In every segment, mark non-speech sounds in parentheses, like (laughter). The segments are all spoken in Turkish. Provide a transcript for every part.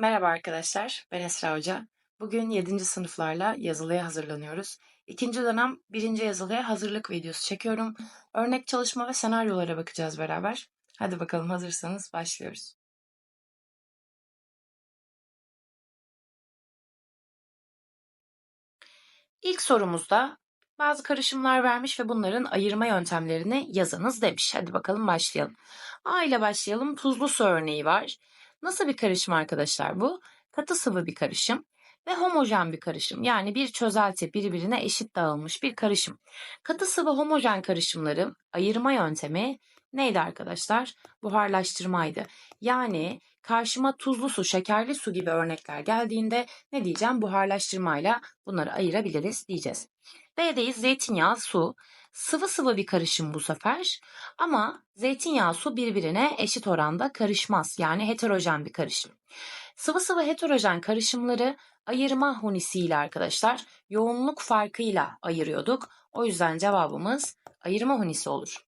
Merhaba arkadaşlar, ben Esra Hoca. Bugün 7. sınıflarla yazılıya hazırlanıyoruz. İkinci dönem 1. yazılıya hazırlık videosu çekiyorum. Örnek çalışma ve senaryolara bakacağız beraber. Hadi bakalım hazırsanız başlıyoruz. İlk sorumuzda bazı karışımlar vermiş ve bunların ayırma yöntemlerini yazınız demiş. Hadi bakalım başlayalım. A ile başlayalım. Tuzlu su örneği var. Nasıl bir karışım arkadaşlar bu? Katı sıvı bir karışım ve homojen bir karışım. Yani bir çözelti birbirine eşit dağılmış bir karışım. Katı sıvı homojen karışımları ayırma yöntemi neydi arkadaşlar? Buharlaştırmaydı. Yani karşıma tuzlu su, şekerli su gibi örnekler geldiğinde ne diyeceğim? Buharlaştırmayla bunları ayırabiliriz diyeceğiz. B'deyiz zeytinyağı, su. Sıvı sıvı bir karışım bu sefer ama zeytinyağı su birbirine eşit oranda karışmaz. Yani heterojen bir karışım. Sıvı sıvı heterojen karışımları ayırma hunisiyle arkadaşlar yoğunluk farkıyla ayırıyorduk. O yüzden cevabımız ayırma hunisi olur.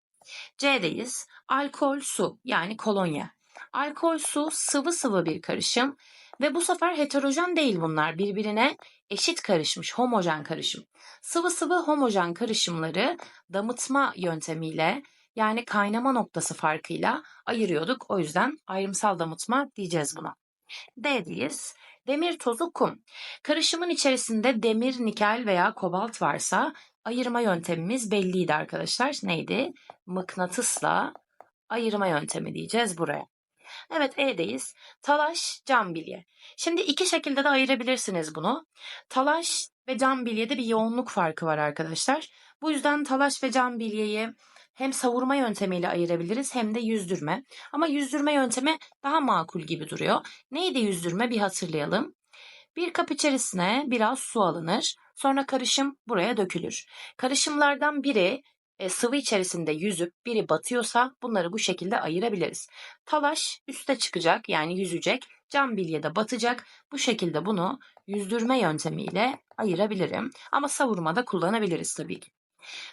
C'deyiz. Alkol, su yani kolonya. Alkol, su sıvı sıvı bir karışım ve bu sefer heterojen değil bunlar. Birbirine eşit karışmış, homojen karışım. Sıvı sıvı homojen karışımları damıtma yöntemiyle yani kaynama noktası farkıyla ayırıyorduk. O yüzden ayrımsal damıtma diyeceğiz buna. D'deyiz. Demir tozu kum. Karışımın içerisinde demir, nikel veya kobalt varsa ayırma yöntemimiz belliydi arkadaşlar. Neydi? Mıknatısla ayırma yöntemi diyeceğiz buraya. Evet E'deyiz. Talaş, cam bilye. Şimdi iki şekilde de ayırabilirsiniz bunu. Talaş ve cam bilyede bir yoğunluk farkı var arkadaşlar. Bu yüzden talaş ve cam bilyeyi hem savurma yöntemiyle ayırabiliriz hem de yüzdürme. Ama yüzdürme yöntemi daha makul gibi duruyor. Neydi yüzdürme bir hatırlayalım. Bir kap içerisine biraz su alınır. Sonra karışım buraya dökülür. Karışımlardan biri e, sıvı içerisinde yüzüp biri batıyorsa bunları bu şekilde ayırabiliriz. Talaş üste çıkacak yani yüzecek. Cam bilye de batacak. Bu şekilde bunu yüzdürme yöntemiyle ayırabilirim. Ama savurmada kullanabiliriz tabii ki.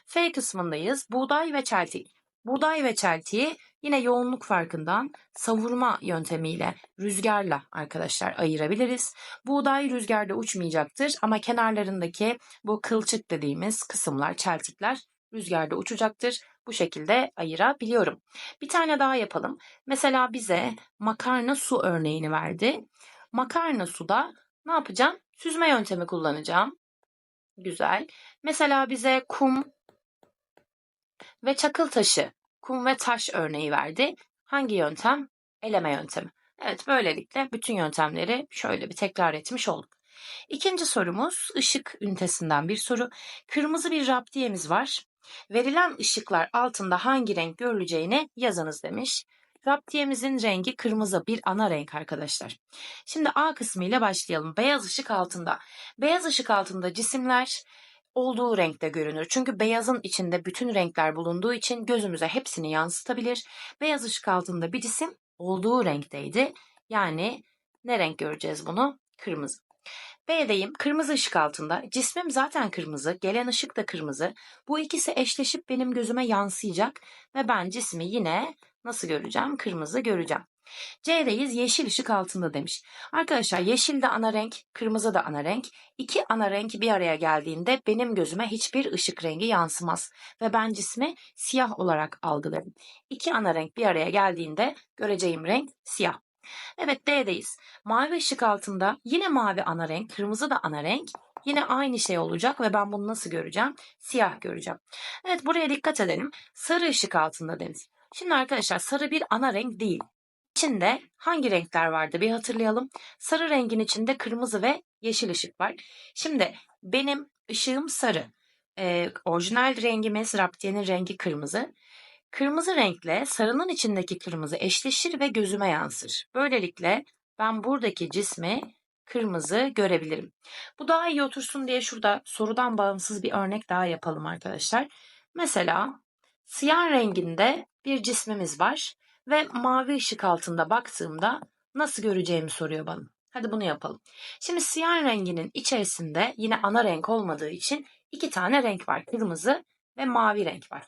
F kısmındayız. Buğday ve çeltik. Buğday ve çeltiği yine yoğunluk farkından savurma yöntemiyle rüzgarla arkadaşlar ayırabiliriz. Buğday rüzgarda uçmayacaktır ama kenarlarındaki bu kılçık dediğimiz kısımlar, çeltikler rüzgarda uçacaktır. Bu şekilde ayırabiliyorum. Bir tane daha yapalım. Mesela bize makarna su örneğini verdi. Makarna suda ne yapacağım? Süzme yöntemi kullanacağım. Güzel. Mesela bize kum ve çakıl taşı, kum ve taş örneği verdi. Hangi yöntem? Eleme yöntemi. Evet böylelikle bütün yöntemleri şöyle bir tekrar etmiş olduk. İkinci sorumuz ışık ünitesinden bir soru. Kırmızı bir raptiyemiz var. Verilen ışıklar altında hangi renk görüleceğini yazınız demiş. Raptiyemizin rengi kırmızı bir ana renk arkadaşlar. Şimdi A kısmı ile başlayalım. Beyaz ışık altında. Beyaz ışık altında cisimler olduğu renkte görünür. Çünkü beyazın içinde bütün renkler bulunduğu için gözümüze hepsini yansıtabilir. Beyaz ışık altında bir cisim olduğu renkteydi. Yani ne renk göreceğiz bunu? Kırmızı. B'deyim. Kırmızı ışık altında. Cismim zaten kırmızı. Gelen ışık da kırmızı. Bu ikisi eşleşip benim gözüme yansıyacak. Ve ben cismi yine nasıl göreceğim? Kırmızı göreceğim. C'deyiz yeşil ışık altında demiş. Arkadaşlar yeşil de ana renk, kırmızı da ana renk. İki ana renk bir araya geldiğinde benim gözüme hiçbir ışık rengi yansımaz. Ve ben cismi siyah olarak algılarım. İki ana renk bir araya geldiğinde göreceğim renk siyah. Evet D'deyiz. Mavi ışık altında yine mavi ana renk, kırmızı da ana renk. Yine aynı şey olacak ve ben bunu nasıl göreceğim? Siyah göreceğim. Evet buraya dikkat edelim. Sarı ışık altında demiş. Şimdi arkadaşlar sarı bir ana renk değil. İçinde hangi renkler vardı bir hatırlayalım. Sarı rengin içinde kırmızı ve yeşil ışık var. Şimdi benim ışığım sarı. Ee, orijinal rengimiz Raptiye'nin rengi kırmızı. Kırmızı renkle sarının içindeki kırmızı eşleşir ve gözüme yansır. Böylelikle ben buradaki cismi kırmızı görebilirim. Bu daha iyi otursun diye şurada sorudan bağımsız bir örnek daha yapalım arkadaşlar. Mesela siyah renginde bir cismimiz var ve mavi ışık altında baktığımda nasıl göreceğimi soruyor bana. Hadi bunu yapalım. Şimdi siyah renginin içerisinde yine ana renk olmadığı için iki tane renk var. Kırmızı ve mavi renk var.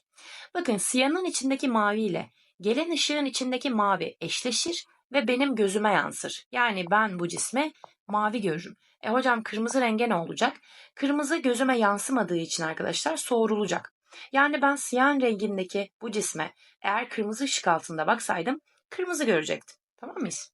Bakın siyahın içindeki mavi ile gelen ışığın içindeki mavi eşleşir ve benim gözüme yansır. Yani ben bu cismi mavi görürüm. E hocam kırmızı renge ne olacak? Kırmızı gözüme yansımadığı için arkadaşlar soğurulacak. Yani ben siyah rengindeki bu cisme eğer kırmızı ışık altında baksaydım kırmızı görecektim. Tamam mıyız?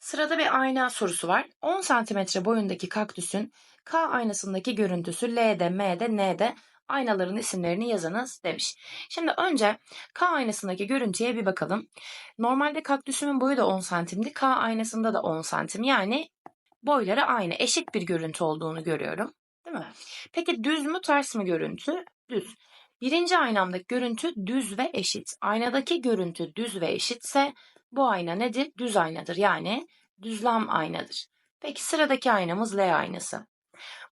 Sırada bir ayna sorusu var. 10 santimetre boyundaki kaktüsün K aynasındaki görüntüsü L'de, M'de, N'de aynaların isimlerini yazınız demiş. Şimdi önce K aynasındaki görüntüye bir bakalım. Normalde kaktüsümün boyu da 10 santimdi. K aynasında da 10 santim. Yani boyları aynı. Eşit bir görüntü olduğunu görüyorum. Değil mi? Peki düz mü ters mi görüntü? Düz. Birinci aynamdaki görüntü düz ve eşit. Aynadaki görüntü düz ve eşitse bu ayna nedir? Düz aynadır. Yani düzlem aynadır. Peki sıradaki aynamız L aynası.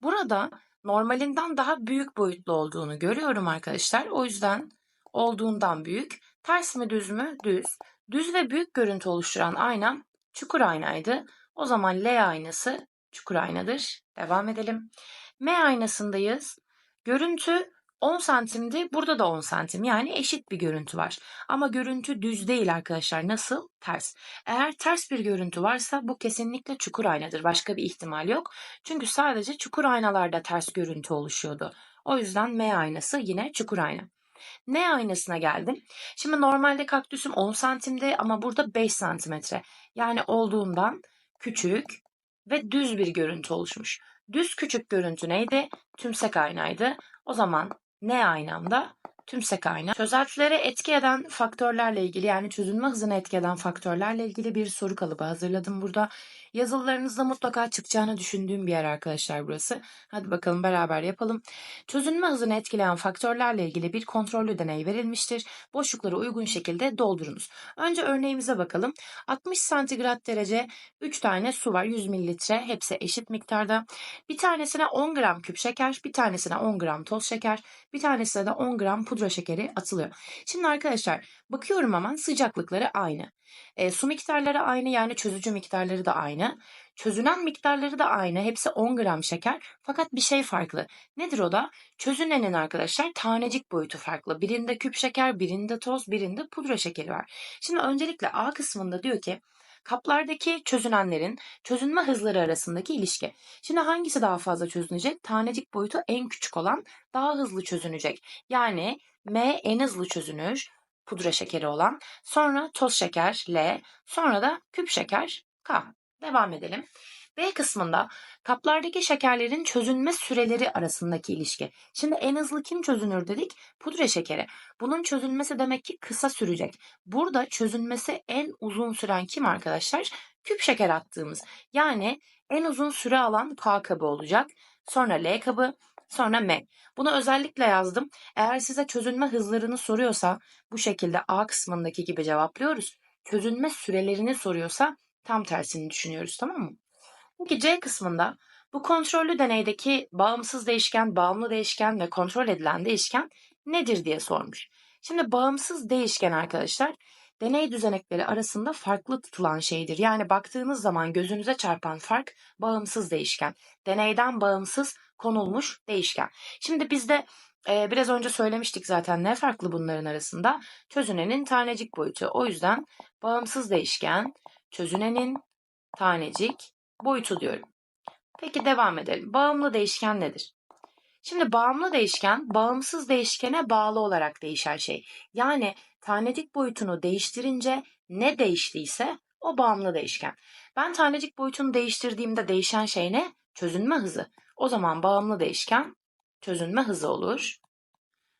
Burada normalinden daha büyük boyutlu olduğunu görüyorum arkadaşlar. O yüzden olduğundan büyük. Ters mi düz mü? Düz. Düz ve büyük görüntü oluşturan aynam çukur aynaydı. O zaman L aynası çukur aynadır. Devam edelim. M aynasındayız. Görüntü 10 santimdi. Burada da 10 santim. Yani eşit bir görüntü var. Ama görüntü düz değil arkadaşlar. Nasıl? Ters. Eğer ters bir görüntü varsa bu kesinlikle çukur aynadır. Başka bir ihtimal yok. Çünkü sadece çukur aynalarda ters görüntü oluşuyordu. O yüzden M aynası yine çukur ayna. N aynasına geldim. Şimdi normalde kaktüsüm 10 santimde ama burada 5 santimetre. Yani olduğundan küçük ve düz bir görüntü oluşmuş. Düz küçük görüntü neydi? Tümsek aynaydı. O zaman ne aynamda? Tümsek ayna. Çözeltilere etki eden faktörlerle ilgili yani çözülme hızına etki eden faktörlerle ilgili bir soru kalıbı hazırladım burada. Yazılarınızda mutlaka çıkacağını düşündüğüm bir yer arkadaşlar burası. Hadi bakalım beraber yapalım. Çözülme hızını etkileyen faktörlerle ilgili bir kontrollü deney verilmiştir. Boşlukları uygun şekilde doldurunuz. Önce örneğimize bakalım. 60 santigrat derece 3 tane su var 100 mililitre hepsi eşit miktarda. Bir tanesine 10 gram küp şeker, bir tanesine 10 gram toz şeker, bir tanesine de 10 gram pudra şekeri atılıyor. Şimdi arkadaşlar bakıyorum hemen sıcaklıkları aynı. E, su miktarları aynı yani çözücü miktarları da aynı. Çözünen miktarları da aynı. Hepsi 10 gram şeker. Fakat bir şey farklı. Nedir o da? Çözünenin arkadaşlar tanecik boyutu farklı. Birinde küp şeker, birinde toz, birinde pudra şekeri var. Şimdi öncelikle A kısmında diyor ki kaplardaki çözünenlerin çözünme hızları arasındaki ilişki. Şimdi hangisi daha fazla çözünecek? Tanecik boyutu en küçük olan daha hızlı çözünecek. Yani M en hızlı çözünür pudra şekeri olan. Sonra toz şeker L. Sonra da küp şeker K. Devam edelim. B kısmında kaplardaki şekerlerin çözünme süreleri arasındaki ilişki. Şimdi en hızlı kim çözünür dedik? Pudra şekeri. Bunun çözünmesi demek ki kısa sürecek. Burada çözünmesi en uzun süren kim arkadaşlar? Küp şeker attığımız. Yani en uzun süre alan K kabı olacak. Sonra L kabı, sonra M. Bunu özellikle yazdım. Eğer size çözünme hızlarını soruyorsa bu şekilde A kısmındaki gibi cevaplıyoruz. Çözünme sürelerini soruyorsa tam tersini düşünüyoruz tamam mı? Peki C kısmında bu kontrollü deneydeki bağımsız değişken, bağımlı değişken ve kontrol edilen değişken nedir diye sormuş. Şimdi bağımsız değişken arkadaşlar deney düzenekleri arasında farklı tutulan şeydir. Yani baktığınız zaman gözünüze çarpan fark bağımsız değişken. Deneyden bağımsız konulmuş değişken. Şimdi bizde e, biraz önce söylemiştik zaten ne farklı bunların arasında? Çözünenin tanecik boyutu. O yüzden bağımsız değişken, çözünenin tanecik boyutu diyorum. Peki devam edelim. Bağımlı değişken nedir? Şimdi bağımlı değişken bağımsız değişkene bağlı olarak değişen şey. Yani tanecik boyutunu değiştirince ne değiştiyse o bağımlı değişken. Ben tanecik boyutunu değiştirdiğimde değişen şey ne? Çözünme hızı. O zaman bağımlı değişken çözünme hızı olur.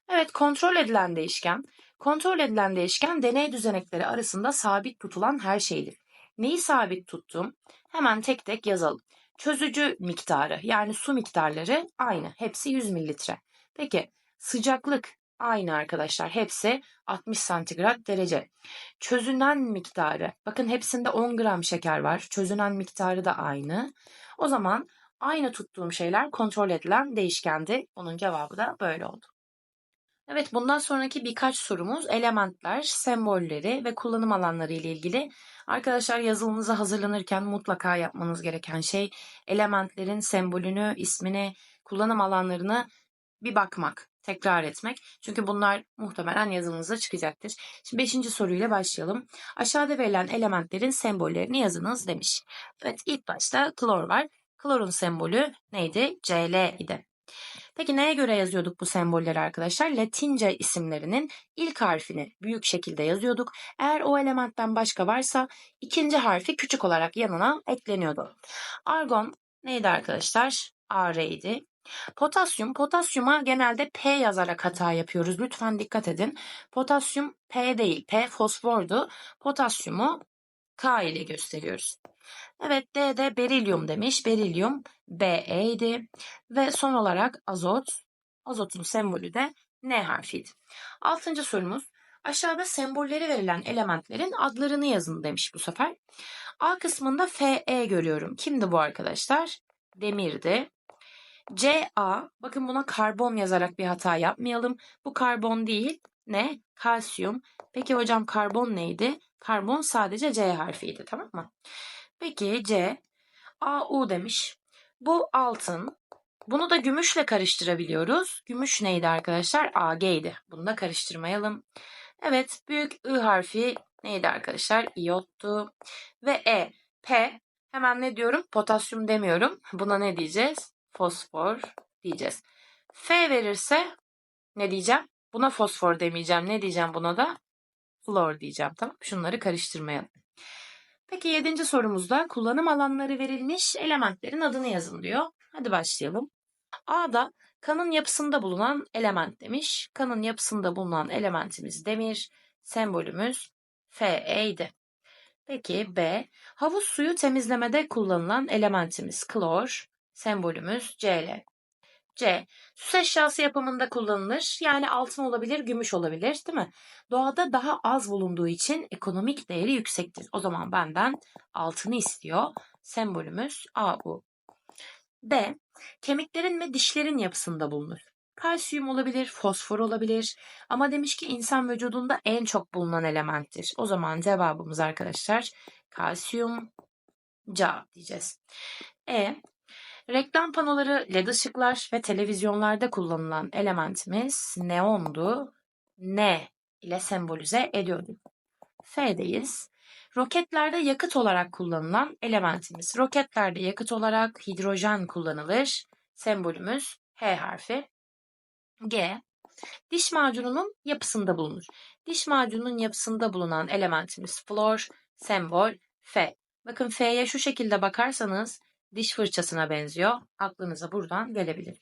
Evet kontrol edilen değişken. Kontrol edilen değişken deney düzenekleri arasında sabit tutulan her şeydir. Neyi sabit tuttum? Hemen tek tek yazalım. Çözücü miktarı yani su miktarları aynı. Hepsi 100 mililitre. Peki sıcaklık aynı arkadaşlar. Hepsi 60 santigrat derece. Çözünen miktarı. Bakın hepsinde 10 gram şeker var. Çözünen miktarı da aynı. O zaman aynı tuttuğum şeyler kontrol edilen değişkendi. Onun cevabı da böyle oldu. Evet bundan sonraki birkaç sorumuz elementler, sembolleri ve kullanım alanları ile ilgili. Arkadaşlar yazılınıza hazırlanırken mutlaka yapmanız gereken şey elementlerin sembolünü, ismini, kullanım alanlarını bir bakmak. tekrar etmek. Çünkü bunlar muhtemelen yazınızda çıkacaktır. Şimdi beşinci soruyla başlayalım. Aşağıda verilen elementlerin sembollerini yazınız demiş. Evet ilk başta klor var. Klorun sembolü neydi? Cl idi. Peki neye göre yazıyorduk bu sembolleri arkadaşlar? Latince isimlerinin ilk harfini büyük şekilde yazıyorduk. Eğer o elementten başka varsa ikinci harfi küçük olarak yanına ekleniyordu. Argon neydi arkadaşlar? Ar idi. Potasyum, potasyuma genelde P yazarak hata yapıyoruz. Lütfen dikkat edin. Potasyum P değil, P fosfordu. Potasyumu K ile gösteriyoruz. Evet D'de berilyum demiş. Berilyum Be idi. Ve son olarak azot. Azotun sembolü de N harfiydi. Altıncı sorumuz. Aşağıda sembolleri verilen elementlerin adlarını yazın demiş bu sefer. A kısmında Fe görüyorum. Kimdi bu arkadaşlar? Demirdi. Ca, bakın buna karbon yazarak bir hata yapmayalım. Bu karbon değil. Ne? Kalsiyum. Peki hocam karbon neydi? Karbon sadece C harfiydi tamam mı? Peki C, AU demiş. Bu altın. Bunu da gümüşle karıştırabiliyoruz. Gümüş neydi arkadaşlar? AG'ydi. Bunu da karıştırmayalım. Evet, büyük I harfi neydi arkadaşlar? İyottu. Ve E, P. Hemen ne diyorum? Potasyum demiyorum. (laughs) Buna ne diyeceğiz? Fosfor diyeceğiz. F verirse ne diyeceğim? Buna fosfor demeyeceğim. Ne diyeceğim buna da? Flor diyeceğim. Tamam Şunları karıştırmayalım. Peki yedinci sorumuzda kullanım alanları verilmiş elementlerin adını yazın diyor. Hadi başlayalım. A'da kanın yapısında bulunan element demiş. Kanın yapısında bulunan elementimiz demir, sembolümüz Fe'ydi. Peki B, havuz suyu temizlemede kullanılan elementimiz klor, sembolümüz Cl. C. Süs eşyası yapımında kullanılır. Yani altın olabilir, gümüş olabilir değil mi? Doğada daha az bulunduğu için ekonomik değeri yüksektir. O zaman benden altını istiyor. Sembolümüz AU. D. Kemiklerin ve dişlerin yapısında bulunur. Kalsiyum olabilir, fosfor olabilir ama demiş ki insan vücudunda en çok bulunan elementtir. O zaman cevabımız arkadaşlar kalsiyum Ca diyeceğiz. E. Reklam panoları, led ışıklar ve televizyonlarda kullanılan elementimiz neondu. Ne ile sembolize ediyordu. F'deyiz. Roketlerde yakıt olarak kullanılan elementimiz. Roketlerde yakıt olarak hidrojen kullanılır. Sembolümüz H harfi. G. Diş macununun yapısında bulunur. Diş macununun yapısında bulunan elementimiz flor, sembol F. Bakın F'ye şu şekilde bakarsanız diş fırçasına benziyor. Aklınıza buradan gelebilir.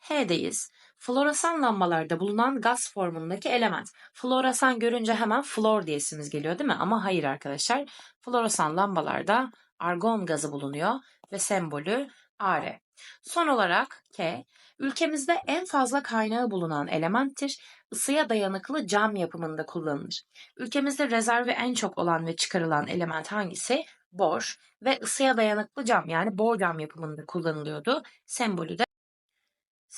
H'deyiz. Floresan lambalarda bulunan gaz formundaki element. Floresan görünce hemen flor diyesimiz geliyor değil mi? Ama hayır arkadaşlar. Floresan lambalarda argon gazı bulunuyor ve sembolü Ar. Son olarak K, ülkemizde en fazla kaynağı bulunan elementtir. Isıya dayanıklı cam yapımında kullanılır. Ülkemizde rezervi en çok olan ve çıkarılan element hangisi? Bor ve ısıya dayanıklı cam yani bor cam yapımında kullanılıyordu. Sembolü de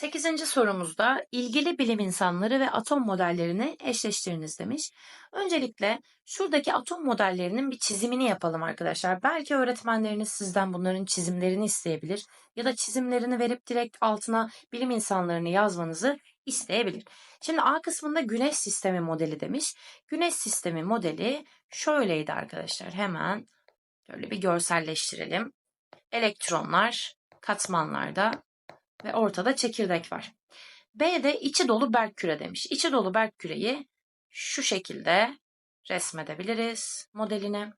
8. sorumuzda ilgili bilim insanları ve atom modellerini eşleştiriniz demiş. Öncelikle şuradaki atom modellerinin bir çizimini yapalım arkadaşlar. Belki öğretmenleriniz sizden bunların çizimlerini isteyebilir ya da çizimlerini verip direkt altına bilim insanlarını yazmanızı isteyebilir. Şimdi A kısmında güneş sistemi modeli demiş. Güneş sistemi modeli şöyleydi arkadaşlar. Hemen Şöyle bir görselleştirelim. Elektronlar katmanlarda ve ortada çekirdek var. B'de içi dolu berk küre demiş. İçi dolu berk küreyi şu şekilde resmedebiliriz modelini.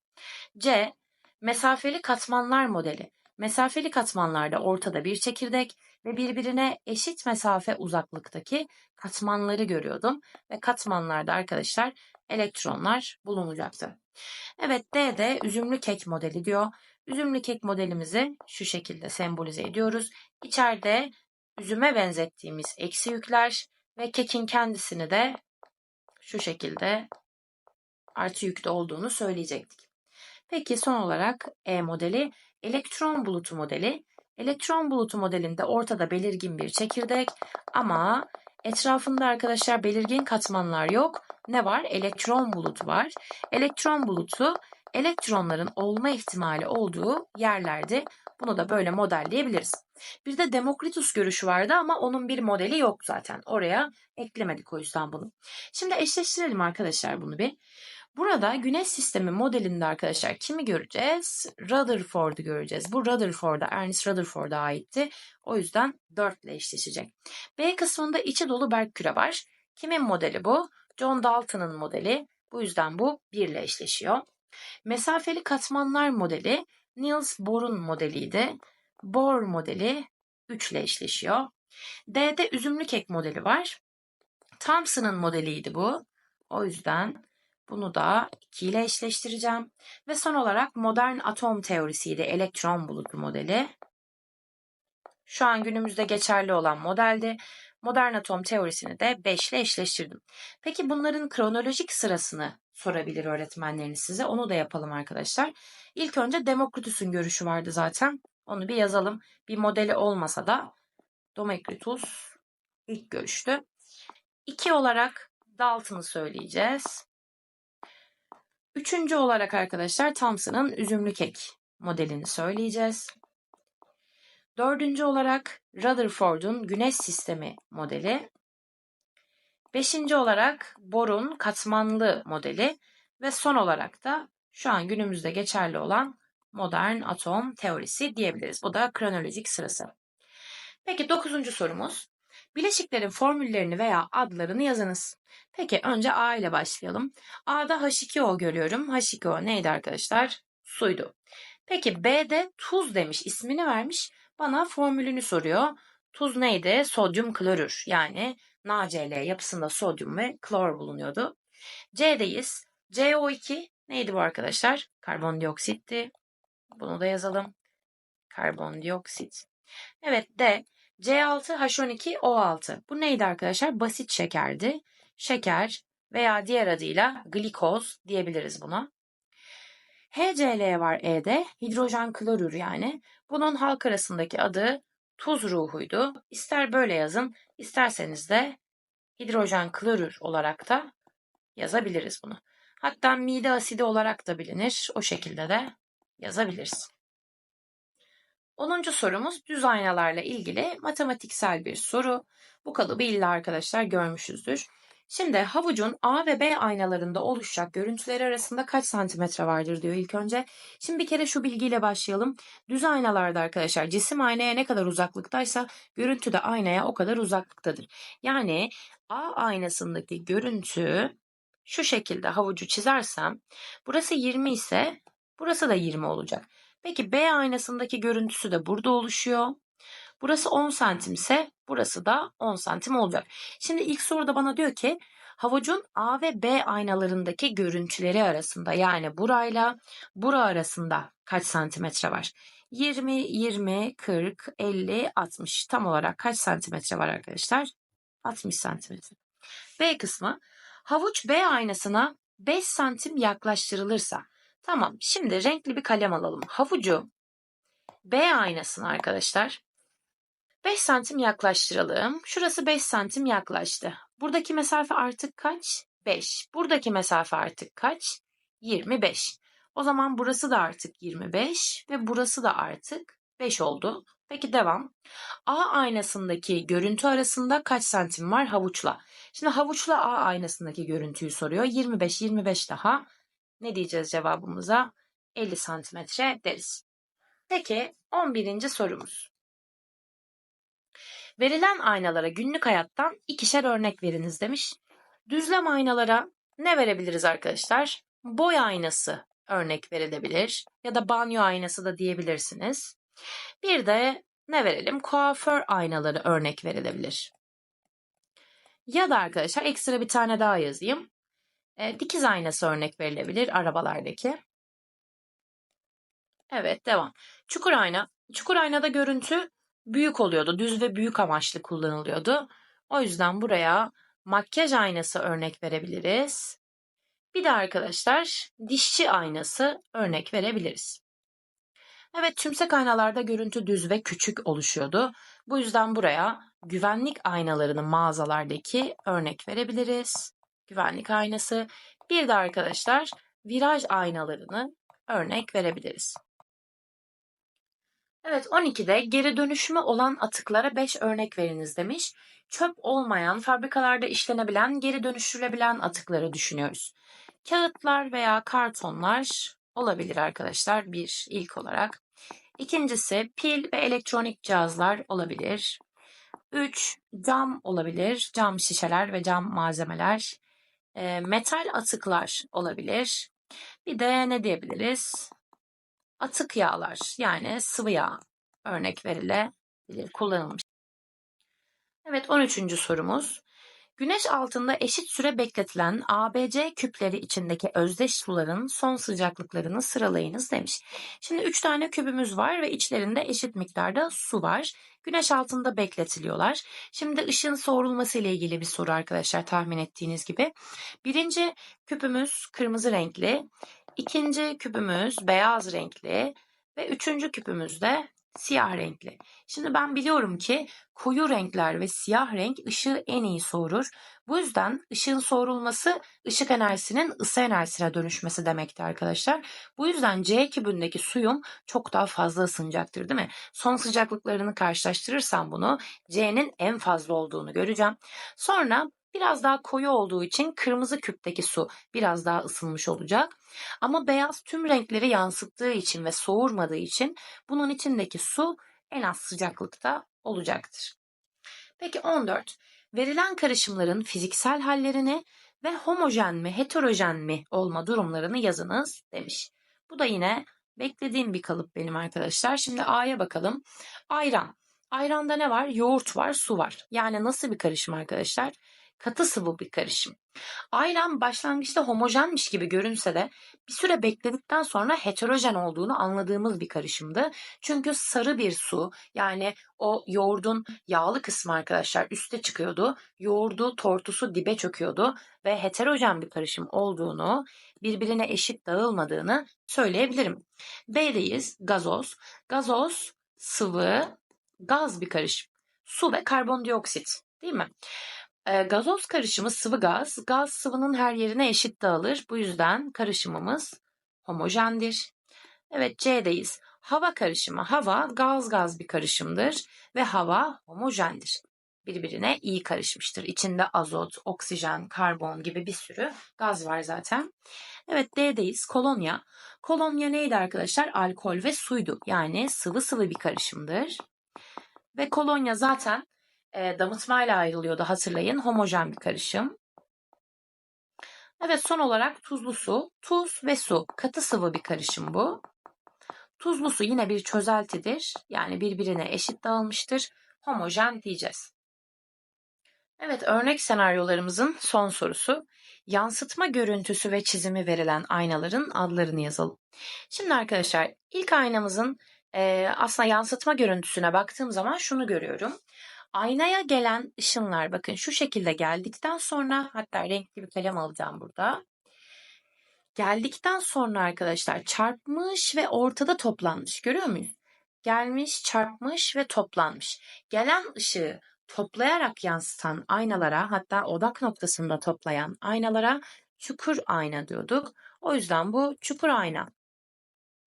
C. Mesafeli katmanlar modeli. Mesafeli katmanlarda ortada bir çekirdek ve birbirine eşit mesafe uzaklıktaki katmanları görüyordum. Ve katmanlarda arkadaşlar elektronlar bulunacaktı. Evet D'de üzümlü kek modeli diyor. Üzümlü kek modelimizi şu şekilde sembolize ediyoruz. İçeride üzüme benzettiğimiz eksi yükler ve kekin kendisini de şu şekilde artı yükte olduğunu söyleyecektik. Peki son olarak E modeli elektron bulutu modeli. Elektron bulutu modelinde ortada belirgin bir çekirdek ama etrafında arkadaşlar belirgin katmanlar yok ne var? Elektron bulutu var. Elektron bulutu elektronların olma ihtimali olduğu yerlerde Bunu da böyle modelleyebiliriz. Bir de Demokritus görüşü vardı ama onun bir modeli yok zaten. Oraya eklemedik o yüzden bunu. Şimdi eşleştirelim arkadaşlar bunu bir. Burada güneş sistemi modelinde arkadaşlar kimi göreceğiz? Rutherford'u göreceğiz. Bu Rutherford'a, Ernest Rutherford'a aitti. O yüzden 4 ile eşleşecek. B kısmında içi dolu Berk küre var. Kimin modeli bu? John Dalton'ın modeli. Bu yüzden bu 1 ile eşleşiyor. Mesafeli katmanlar modeli Niels Bohr'un modeliydi. Bohr modeli 3 ile eşleşiyor. D'de üzümlü kek modeli var. Thomson'ın modeliydi bu. O yüzden bunu da 2 ile eşleştireceğim. Ve son olarak modern atom teorisiydi. Elektron bulutu modeli. Şu an günümüzde geçerli olan modeldi. Modern atom teorisini de 5 ile eşleştirdim. Peki bunların kronolojik sırasını sorabilir öğretmenleriniz size. Onu da yapalım arkadaşlar. İlk önce Demokritus'un görüşü vardı zaten. Onu bir yazalım. Bir modeli olmasa da Demokritus ilk görüştü. İki olarak Dalton'ı söyleyeceğiz. Üçüncü olarak arkadaşlar Thomson'ın üzümlü kek modelini söyleyeceğiz. Dördüncü olarak Rutherford'un güneş sistemi modeli. Beşinci olarak Bohr'un katmanlı modeli ve son olarak da şu an günümüzde geçerli olan modern atom teorisi diyebiliriz. Bu da kronolojik sırası. Peki dokuzuncu sorumuz. Bileşiklerin formüllerini veya adlarını yazınız. Peki önce A ile başlayalım. A'da H2O görüyorum. H2O neydi arkadaşlar? Suydu. Peki B'de tuz demiş, ismini vermiş. Bana formülünü soruyor. Tuz neydi? Sodyum klorür. Yani NaCl yapısında sodyum ve klor bulunuyordu. C'deyiz. CO2 neydi bu arkadaşlar? Karbondioksitti. Bunu da yazalım. Karbondioksit. Evet D. C6H12O6. Bu neydi arkadaşlar? Basit şekerdi. Şeker veya diğer adıyla glikoz diyebiliriz buna. HCl var E'de. Hidrojen klorür yani. Bunun halk arasındaki adı tuz ruhuydu. İster böyle yazın, isterseniz de hidrojen klorür olarak da yazabiliriz bunu. Hatta mide asidi olarak da bilinir. O şekilde de yazabiliriz. 10. sorumuz düz aynalarla ilgili matematiksel bir soru. Bu kalıbı illa arkadaşlar görmüşüzdür. Şimdi havucun A ve B aynalarında oluşacak görüntüleri arasında kaç santimetre vardır diyor ilk önce. Şimdi bir kere şu bilgiyle başlayalım. Düz aynalarda arkadaşlar cisim aynaya ne kadar uzaklıktaysa görüntü de aynaya o kadar uzaklıktadır. Yani A aynasındaki görüntü şu şekilde havucu çizersem burası 20 ise burası da 20 olacak. Peki B aynasındaki görüntüsü de burada oluşuyor. Burası 10 santim ise burası da 10 santim olacak. Şimdi ilk soruda bana diyor ki havucun A ve B aynalarındaki görüntüleri arasında yani burayla bura arasında kaç santimetre var? 20, 20, 40, 50, 60 tam olarak kaç santimetre var arkadaşlar? 60 santimetre. B kısmı havuç B aynasına 5 santim yaklaştırılırsa tamam şimdi renkli bir kalem alalım. Havucu B aynasına arkadaşlar 5 santim yaklaştıralım. Şurası 5 santim yaklaştı. Buradaki mesafe artık kaç? 5. Buradaki mesafe artık kaç? 25. O zaman burası da artık 25 ve burası da artık 5 oldu. Peki devam. A aynasındaki görüntü arasında kaç santim var havuçla? Şimdi havuçla A aynasındaki görüntüyü soruyor. 25, 25 daha. Ne diyeceğiz cevabımıza? 50 santimetre deriz. Peki 11. sorumuz. Verilen aynalara günlük hayattan ikişer örnek veriniz demiş. Düzlem aynalara ne verebiliriz arkadaşlar? Boy aynası örnek verilebilir ya da banyo aynası da diyebilirsiniz. Bir de ne verelim? Kuaför aynaları örnek verilebilir. Ya da arkadaşlar ekstra bir tane daha yazayım. E, dikiz aynası örnek verilebilir arabalardaki. Evet devam. Çukur ayna. Çukur aynada görüntü büyük oluyordu. Düz ve büyük amaçlı kullanılıyordu. O yüzden buraya makyaj aynası örnek verebiliriz. Bir de arkadaşlar dişçi aynası örnek verebiliriz. Evet tümsek aynalarda görüntü düz ve küçük oluşuyordu. Bu yüzden buraya güvenlik aynalarını mağazalardaki örnek verebiliriz. Güvenlik aynası. Bir de arkadaşlar viraj aynalarını örnek verebiliriz. Evet 12'de geri dönüşümü olan atıklara 5 örnek veriniz demiş. Çöp olmayan, fabrikalarda işlenebilen, geri dönüştürülebilen atıkları düşünüyoruz. Kağıtlar veya kartonlar olabilir arkadaşlar bir ilk olarak. İkincisi pil ve elektronik cihazlar olabilir. 3. Cam olabilir. Cam şişeler ve cam malzemeler. E, metal atıklar olabilir. Bir de ne diyebiliriz? Atık yağlar yani sıvı yağ örnek verilebilir, kullanılmış. Evet 13. sorumuz. Güneş altında eşit süre bekletilen ABC küpleri içindeki özdeş suların son sıcaklıklarını sıralayınız demiş. Şimdi 3 tane kübümüz var ve içlerinde eşit miktarda su var. Güneş altında bekletiliyorlar. Şimdi ışığın soğurulması ile ilgili bir soru arkadaşlar tahmin ettiğiniz gibi. Birinci küpümüz kırmızı renkli, ikinci küpümüz beyaz renkli ve üçüncü küpümüz de siyah renkli. Şimdi ben biliyorum ki koyu renkler ve siyah renk ışığı en iyi soğurur. Bu yüzden ışığın soğurulması ışık enerjisinin ısı enerjisine dönüşmesi demektir arkadaşlar. Bu yüzden C kübündeki suyum çok daha fazla ısınacaktır değil mi? Son sıcaklıklarını karşılaştırırsam bunu C'nin en fazla olduğunu göreceğim. Sonra biraz daha koyu olduğu için kırmızı küpteki su biraz daha ısınmış olacak. Ama beyaz tüm renkleri yansıttığı için ve soğurmadığı için bunun içindeki su en az sıcaklıkta olacaktır. Peki 14. Verilen karışımların fiziksel hallerini ve homojen mi, heterojen mi olma durumlarını yazınız demiş. Bu da yine beklediğim bir kalıp benim arkadaşlar. Şimdi A'ya bakalım. Ayran. Ayranda ne var? Yoğurt var, su var. Yani nasıl bir karışım arkadaşlar? Katı sıvı bir karışım. Ayran başlangıçta homojenmiş gibi görünse de bir süre bekledikten sonra heterojen olduğunu anladığımız bir karışımdı. Çünkü sarı bir su yani o yoğurdun yağlı kısmı arkadaşlar üste çıkıyordu. Yoğurdu tortusu dibe çöküyordu ve heterojen bir karışım olduğunu, birbirine eşit dağılmadığını söyleyebilirim. B'deyiz gazoz. Gazoz sıvı, gaz bir karışım. Su ve karbondioksit değil mi? E, gazoz karışımı sıvı gaz. Gaz sıvının her yerine eşit dağılır. Bu yüzden karışımımız homojendir. Evet C'deyiz. Hava karışımı. Hava gaz gaz bir karışımdır ve hava homojendir. Birbirine iyi karışmıştır. İçinde azot, oksijen, karbon gibi bir sürü gaz var zaten. Evet D'deyiz. Kolonya. Kolonya neydi arkadaşlar? Alkol ve suydu. Yani sıvı sıvı bir karışımdır. Ve kolonya zaten e, damıtmayla ayrılıyordu hatırlayın. Homojen bir karışım. Evet son olarak tuzlu su. Tuz ve su katı sıvı bir karışım bu. Tuzlu su yine bir çözeltidir. Yani birbirine eşit dağılmıştır. Homojen diyeceğiz. Evet örnek senaryolarımızın son sorusu. Yansıtma görüntüsü ve çizimi verilen aynaların adlarını yazalım. Şimdi arkadaşlar ilk aynamızın e, aslında yansıtma görüntüsüne baktığım zaman şunu görüyorum. Aynaya gelen ışınlar bakın şu şekilde geldikten sonra hatta renkli bir kalem alacağım burada. Geldikten sonra arkadaşlar çarpmış ve ortada toplanmış görüyor muyuz? Gelmiş, çarpmış ve toplanmış. Gelen ışığı toplayarak yansıtan aynalara hatta odak noktasında toplayan aynalara çukur ayna diyorduk. O yüzden bu çukur ayna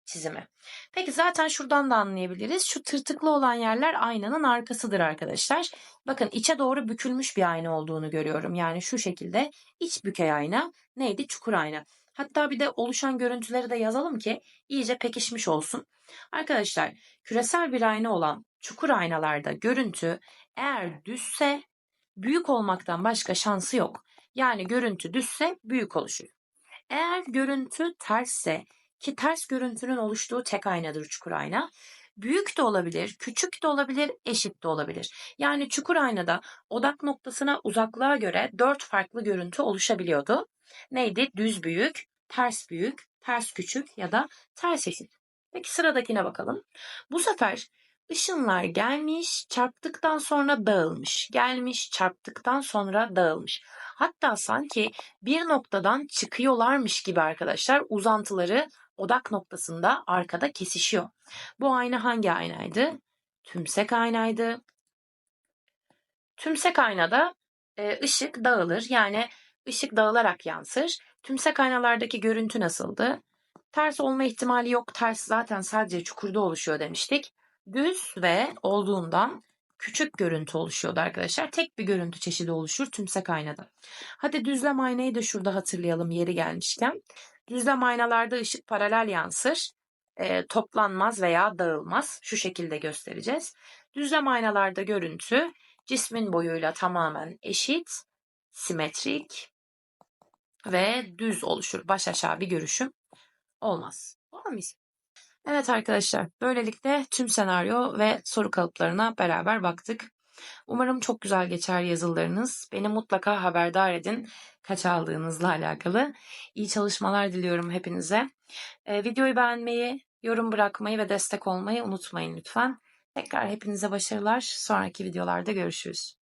çizimi. Peki zaten şuradan da anlayabiliriz. Şu tırtıklı olan yerler aynanın arkasıdır arkadaşlar. Bakın içe doğru bükülmüş bir ayna olduğunu görüyorum. Yani şu şekilde iç bükey ayna neydi? Çukur ayna. Hatta bir de oluşan görüntüleri de yazalım ki iyice pekişmiş olsun. Arkadaşlar küresel bir ayna olan çukur aynalarda görüntü eğer düzse büyük olmaktan başka şansı yok. Yani görüntü düzse büyük oluşur. Eğer görüntü tersse ki ters görüntünün oluştuğu tek aynadır çukur ayna. Büyük de olabilir, küçük de olabilir, eşit de olabilir. Yani çukur aynada odak noktasına uzaklığa göre dört farklı görüntü oluşabiliyordu. Neydi? Düz büyük, ters büyük, ters küçük ya da ters eşit. Peki sıradakine bakalım. Bu sefer ışınlar gelmiş, çarptıktan sonra dağılmış. Gelmiş, çarptıktan sonra dağılmış. Hatta sanki bir noktadan çıkıyorlarmış gibi arkadaşlar uzantıları odak noktasında arkada kesişiyor. Bu ayna hangi aynaydı? Tümsek aynaydı. Tümsek aynada e, ışık dağılır. Yani ışık dağılarak yansır. Tümsek aynalardaki görüntü nasıldı? Ters olma ihtimali yok. Ters zaten sadece çukurda oluşuyor demiştik. düz ve olduğundan küçük görüntü oluşuyordu arkadaşlar. Tek bir görüntü çeşidi oluşur tümsek aynada. Hadi düzlem aynayı da şurada hatırlayalım yeri gelmişken. Düzlem aynalarda ışık paralel yansır, e, toplanmaz veya dağılmaz. Şu şekilde göstereceğiz. Düzlem aynalarda görüntü cismin boyuyla tamamen eşit, simetrik ve düz oluşur. Baş aşağı bir görüşüm olmaz. Var? Evet arkadaşlar, böylelikle tüm senaryo ve soru kalıplarına beraber baktık. Umarım çok güzel geçer yazılarınız. Beni mutlaka haberdar edin kaç aldığınızla alakalı. İyi çalışmalar diliyorum hepinize. Ee, videoyu beğenmeyi, yorum bırakmayı ve destek olmayı unutmayın lütfen. Tekrar hepinize başarılar. Sonraki videolarda görüşürüz.